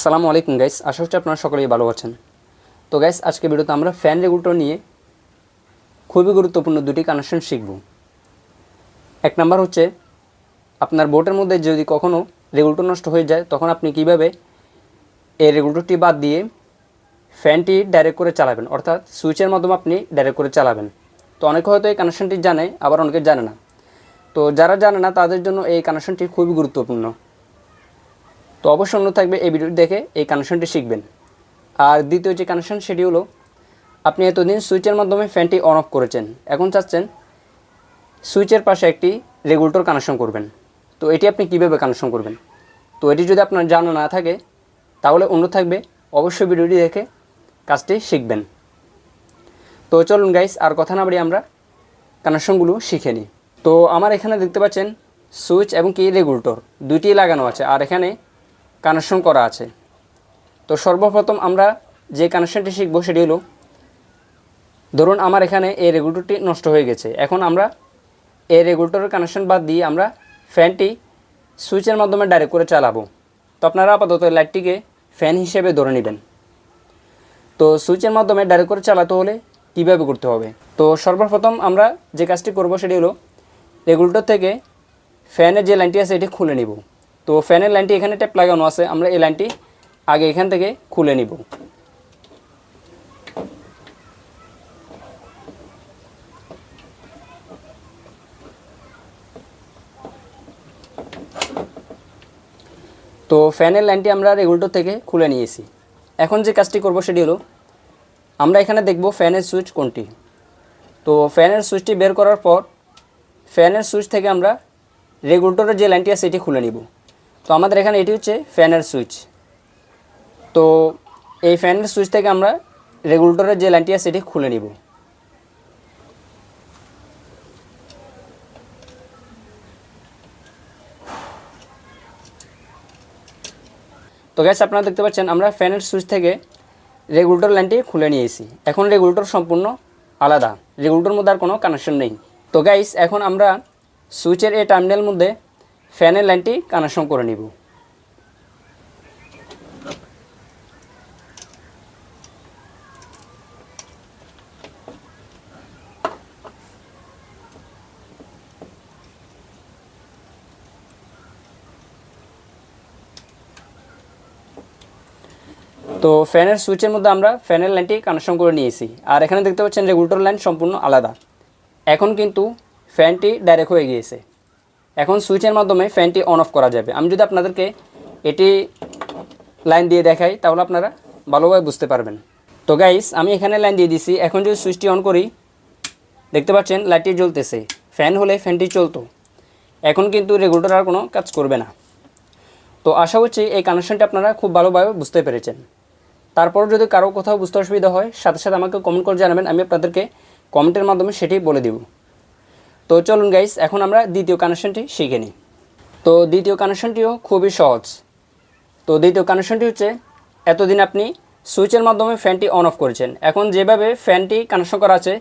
আসসালামু আলাইকুম গাইস আশা হচ্ছে আপনারা সকলেই ভালো আছেন। তো গাইস আজকে ভিডিওতে আমরা ফ্যান রেগুলেটর নিয়ে খুবই গুরুত্বপূর্ণ দুটি কানেকশন শিখব। এক নাম্বার হচ্ছে, আপনার বোটের মধ্যে যদি কখনও রেগুলেটর নষ্ট হয়ে যায়, তখন আপনি কীভাবে এই রেগুলেটরটি বাদ দিয়ে ফ্যানটি ডাইরেক্ট করে চালাবেন? অর্থাৎ সুইচের মাধ্যমে আপনি ডাইরেক্ট করে চালাবেন। তো, অনেকে হয়তো এই কানেকশনটি জানে, আবার অনেকে জানে না। তো, যারা জানে না, তাদের জন্য এই কানেকশনটি খুবই গুরুত্বপূর্ণ। তো অবশ্যই অনুরোধ থাকবে এই ভিডিওটি দেখে এই কানেকশনটি শিখবেন। আর দ্বিতীয় যে কানেকশন সেটি হলো, আপনি এতদিন সুইচের মাধ্যমে ফ্যানটি অন অফ করেছেন। এখন চাচ্ছেন সুইচের পাশে একটি রেগুলেটর কানেকশন করবেন। তো এটি আপনি কীভাবে কানেকশন করবেন? তো এটি যদি আপনার জানা না থাকে, তাহলে অনুরোধ থাকবে অবশ্যই ভিডিওটি দেখে কাজটি শিখবেন। তো চলুন গাইস আর কথা না বাড়িয়ে আমরা কানেকশনগুলো শিখে নিই। তো আমার এখানে দেখতে পাচ্ছেন সুইচ এবং কি রেগুলেটর দুইটি লাগানো আছে। আর এখানে কানেকশন করা আছে। তো সর্বপ্রথম আমরা যে কানেকশনটি শিখব সেটি হলো, ধরুন আমার এখানে এই রেগুলেটরটি নষ্ট হয়ে গেছে। এখন আমরা এই রেগুলেটরের কানেকশন বাদ দিয়ে আমরা ফ্যানটি সুইচের মাধ্যমে ডাইরেক্ট করে চালাবো। তো আপনারা আপাতত লাইটটিকে ফ্যান হিসেবে ধরে নেবেন। তো সুইচের মাধ্যমে ডাইরেক্ট করে চালাতে হলে কীভাবে করতে হবে? তো সর্বপ্রথম আমরা যে কাজটি করব সেটি হলো রেগুলেটর থেকে ফ্যানের যে লাইনটি আছে, এটি খুলে নিব। তো ফ্যানের লাইনটি এখানে ট্যাপ লাগানো আছে, আমরা এই লাইনটি আগে এখান থেকে খুলে নিব। তো ফ্যানের লাইনটি আমরা রেগুলেটর থেকে খুলে নিয়েছি। এখন যে কাজটি করব সেটি হলো, আমরা এখানে দেখব ফ্যানের সুইচ কোনটি। তো ফ্যানের সুইচটি বের করার পর, ফ্যানের সুইচ থেকে আমরা রেগুলেটরের যে লাইনটি আছে, সেটি খুলে নিব। তো আমাদের এখানে এটি হচ্ছে ফ্যানের সুইচ। তো এই ফ্যানের সুইচ থেকে আমরা রেগুলেটরের যে লাইনটি আছে, সেটি খুলে নিব। তো গ্যাস আপনারা দেখতে পাচ্ছেন, আমরা ফ্যানের সুইচ থেকে রেগুলেটর লাইনটি খুলে নিয়েছি। এখন রেগুলেটর সম্পূর্ণ আলাদা। রেগুলেটর মধ্যে আর কোনো কানেকশন নেই। তো গাইস এখন আমরা সুইচের এই টার্মিনাল মধ্যে ফ্যানের লাইনটি কানেকশন করে নিব। তো ফ্যানের সুইচের মধ্যে আমরা ফ্যানের লাইনটি কানেকশন করে নিয়েছি। আর এখানে দেখতে পাচ্ছেন রেগুলেটর লাইন সম্পূর্ণ আলাদা। এখন কিন্তু ফ্যানটি ডাইরেক্ট হয়ে গিয়েছে। এখন সুইচের মাধ্যমে ফ্যানটি অন অফ করা যাবে। আমি যদি আপনাদেরকে এটি লাইন দিয়ে দেখাই, তাহলে আপনারা ভালোভাবে বুঝতে পারবেন। তো গাইস আমি এখানে লাইন দিয়ে দিছি। এখন যদি সুইচটি অন করি, দেখতে পাচ্ছেন লাইটটি জ্বলতেছে। ফ্যান হলে ফ্যানটি চলতো। এখন কিন্তু রেগুলেটর আর কোনো কাজ করবে না। তো আশা করছি এই কানেকশনটা আপনারা খুব ভালোভাবে বুঝতে পেরেছেন। তারপর যদি কারও কোথাও বুঝতে অসুবিধা হয়, সাথে সাথে আমাকে কমেন্ট করে জানাবেন। আমি আপনাদেরকে কমেন্টের মাধ্যমে সেটি বলে দিব। তো চলুন গাইস এখন আমরা দ্বিতীয় কানেকশনটি শিখে নিই। তো দ্বিতীয় কানেকশনটিও খুবই সহজ। তো দ্বিতীয় কানেকশনটি হচ্ছে, এতদিন আপনি সুইচের মাধ্যমে ফ্যানটি অন অফ করেছেন। এখন যেভাবে ফ্যানটি কানেকশন করা আছে,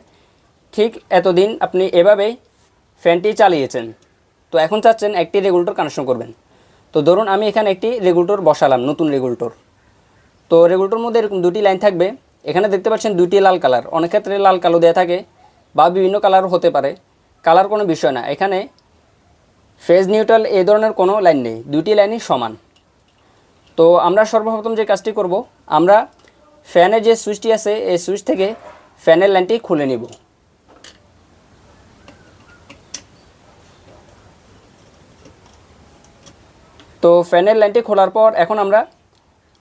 ঠিক এতদিন আপনি এভাবেই ফ্যানটি চালিয়েছেন। তো এখন চাচ্ছেন একটি রেগুলেটর কানেকশন করবেন। তো ধরুন আমি এখানে একটি রেগুলেটর বসালাম, নতুন রেগুলেটর তো রেগুলেটর মধ্যে এরকম দুটি লাইন থাকবে। এখানে দেখতে পাচ্ছেন দুটি লাল কালার অনেক ক্ষেত্রে লাল কালো দেওয়া থাকে বা বিভিন্ন কালার হতে পারে। কালার কোনো বিষয় না। এখানে ফেজ নিউট্রাল এই ধরনের কোনো লাইন নেই। দুটি লাইনই সমান। তো আমরা সর্বপ্রথম যে কাজটি করব, আমরা ফ্যানের যে সুইচটি আছে, এই সুইচ থেকে ফ্যানের লাইনটি খুলে নিব। তো ফ্যানের লাইনটি খোলার পর এখন আমরা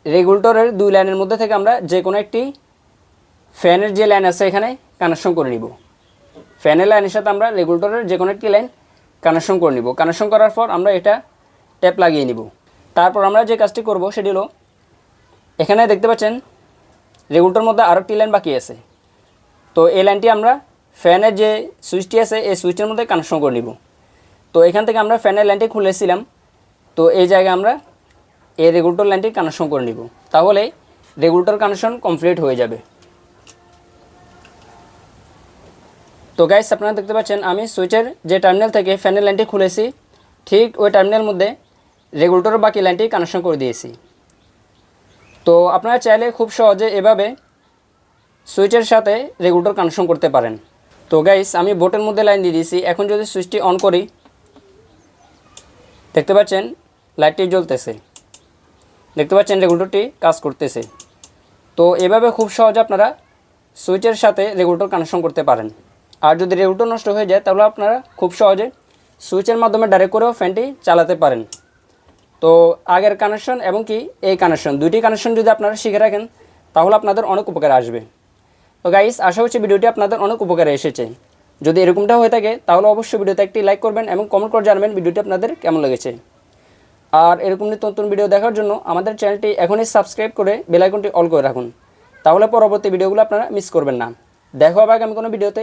রেগুলেটরের দুই লাইনের মধ্যে থেকে আমরা যে কোনো একটি ফ্যানের যে লাইন আছে এখানে কানেকশন করে নিব। ফ্যানের লাইনের সাথে আমরা রেগুলেটরের যে কোনো একটি লাইন কানেকশন করে নিব। কানেকশন করার পর আমরা এটা ট্যাপ লাগিয়ে নিব। তারপর আমরা যে কাজটি করব সেটি হলো, এখানে দেখতে পাচ্ছেন রেগুলেটর মধ্যে আরও একটি লাইন বাকি আছে। তো এই লাইনটি আমরা ফ্যানের যে সুইচটি আছে, এই সুইচের মধ্যে কানেকশন করে নিব। তো এখান থেকে আমরা ফ্যানের লাইনটি খুলেছিলাম। তো এই জায়গায় আমরা এই রেগুলেটর লাইনটি কানেকশন করে নিব। তাহলে রেগুলেটর কানেকশন কমপ্লিট হয়ে যাবে। তো গাইস আপনারা দেখতে পাচ্ছেন, আমি সুইচের যে টার্মিনাল থেকে ফ্যানের লাইনটি খুলেছি, ঠিক ওই টার্মিনাল মধ্যে রেগুলেটর বাকি লাইনটি কানেকশন করে দিয়েছি। তো আপনারা চাইলে খুব সহজে এভাবে সুইচের সাথে রেগুলেটর কানেকশন করতে পারেন। তো গাইস আমি বোটের মধ্যে লাইন দিয়ে দিয়েছি, এখন যদি সুইচটি অন করি, দেখতে পাচ্ছেন লাইটটি জ্বলতেছে। দেখতে পাচ্ছেন রেগুলেটরটি কাজ করতেছে। তো এভাবে খুব সহজে আপনারা সুইচের সাথে রেগুলেটর কানেকশন করতে পারেন। আর যদি রেগুলেটর নষ্ট হয়ে যায়, তাহলে আপনারা খুব সহজে সুইচের মাধ্যমে ডাইরেক্ট করেও ফ্যানটি চালাতে পারেন। তো আগের কানেকশন এবং কি এই কানেকশন দুইটি কানেকশন যদি আপনারা শিখে রাখেন, তাহলে আপনাদের অনেক উপকারে আসবে। তো গাইস আশা হচ্ছে ভিডিওটি আপনাদের অনেক উপকারে এসেছে। যদি এরকমটা হয়ে থাকে, তাহলে অবশ্যই ভিডিওতে একটি লাইক করবেন এবং কমেন্ট করে জানাবেন ভিডিওটি আপনাদের কেমন লেগেছে। আর এরকম নতুন ভিডিও দেখার জন্য আমাদের চ্যানেলটি এখনই সাবস্ক্রাইব করে বেল আইকনটি অল করে রাখুন। তাহলে পরবর্তী ভিডিওগুলো আপনারা মিস করবেন না। দেখা হবে আগামী কোনো ভিডিওতে